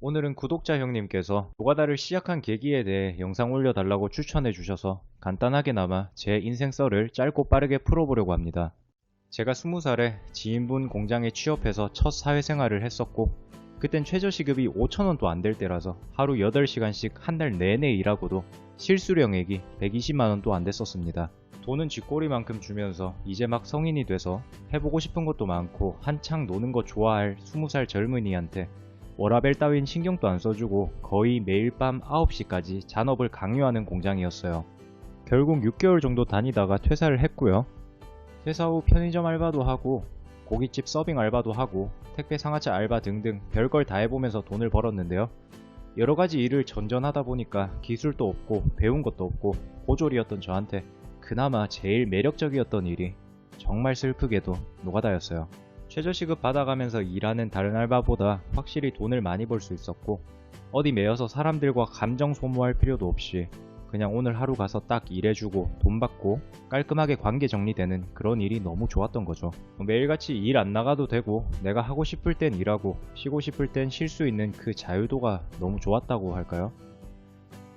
오늘은 구독자 형님께서 노가다를 시작한 계기에 대해 영상 올려달라고 추천해 주셔서 간단하게나마 제 인생 썰을 짧고 빠르게 풀어보려고 합니다. 제가 20살에 지인분 공장에 취업해서 첫 사회생활을 했었고 그땐 최저시급이 5천원도 안 될 때라서 하루 8시간씩 한 달 내내 일하고도 실수령액이 120만원도 안 됐었습니다. 돈은 쥐꼬리만큼 주면서 이제 막 성인이 돼서 해보고 싶은 것도 많고 한창 노는 거 좋아할 20살 젊은이한테 워라벨 따윈 신경도 안 써주고 거의 매일 밤 9시까지 잔업을 강요하는 공장이었어요. 결국 6개월 정도 다니다가 퇴사를 했고요. 퇴사 후 편의점 알바도 하고 고깃집 서빙 알바도 하고 택배 상하차 알바 등등 별걸 다 해보면서 돈을 벌었는데요. 여러 가지 일을 전전하다 보니까 기술도 없고 배운 것도 없고 고졸이었던 저한테 그나마 제일 매력적이었던 일이 정말 슬프게도 노가다였어요. 최저시급 받아가면서 일하는 다른 알바보다 확실히 돈을 많이 벌 수 있었고 어디 매여서 사람들과 감정 소모할 필요도 없이 그냥 오늘 하루 가서 딱 일해주고 돈 받고 깔끔하게 관계 정리되는 그런 일이 너무 좋았던 거죠. 매일같이 일 안 나가도 되고 내가 하고 싶을 땐 일하고 쉬고 싶을 땐 쉴 수 있는 그 자유도가 너무 좋았다고 할까요?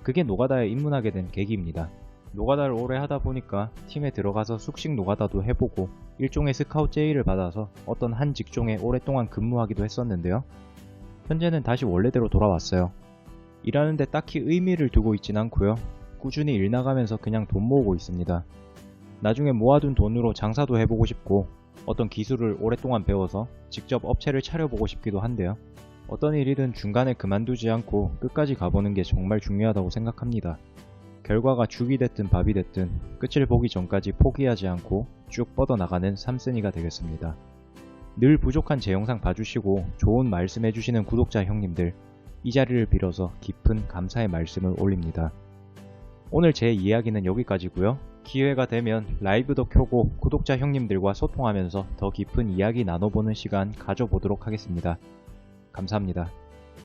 그게 노가다에 입문하게 된 계기입니다. 노가다를 오래 하다 보니까 팀에 들어가서 숙식 노가다도 해보고 일종의 스카우트 제의를 받아서 어떤 한 직종에 오랫동안 근무하기도 했었는데요. 현재는 다시 원래대로 돌아왔어요. 일하는데 딱히 의미를 두고 있진 않고요. 꾸준히 일 나가면서 그냥 돈 모으고 있습니다. 나중에 모아둔 돈으로 장사도 해보고 싶고 어떤 기술을 오랫동안 배워서 직접 업체를 차려보고 싶기도 한데요. 어떤 일이든 중간에 그만두지 않고 끝까지 가보는 게 정말 중요하다고 생각합니다. 결과가 죽이 됐든 밥이 됐든 끝을 보기 전까지 포기하지 않고 쭉 뻗어나가는 삼순이가 되겠습니다. 늘 부족한 제 영상 봐주시고 좋은 말씀 해주시는 구독자 형님들 이 자리를 빌어서 깊은 감사의 말씀을 올립니다. 오늘 제 이야기는 여기까지고요. 기회가 되면 라이브도 켜고 구독자 형님들과 소통하면서 더 깊은 이야기 나눠보는 시간 가져보도록 하겠습니다. 감사합니다.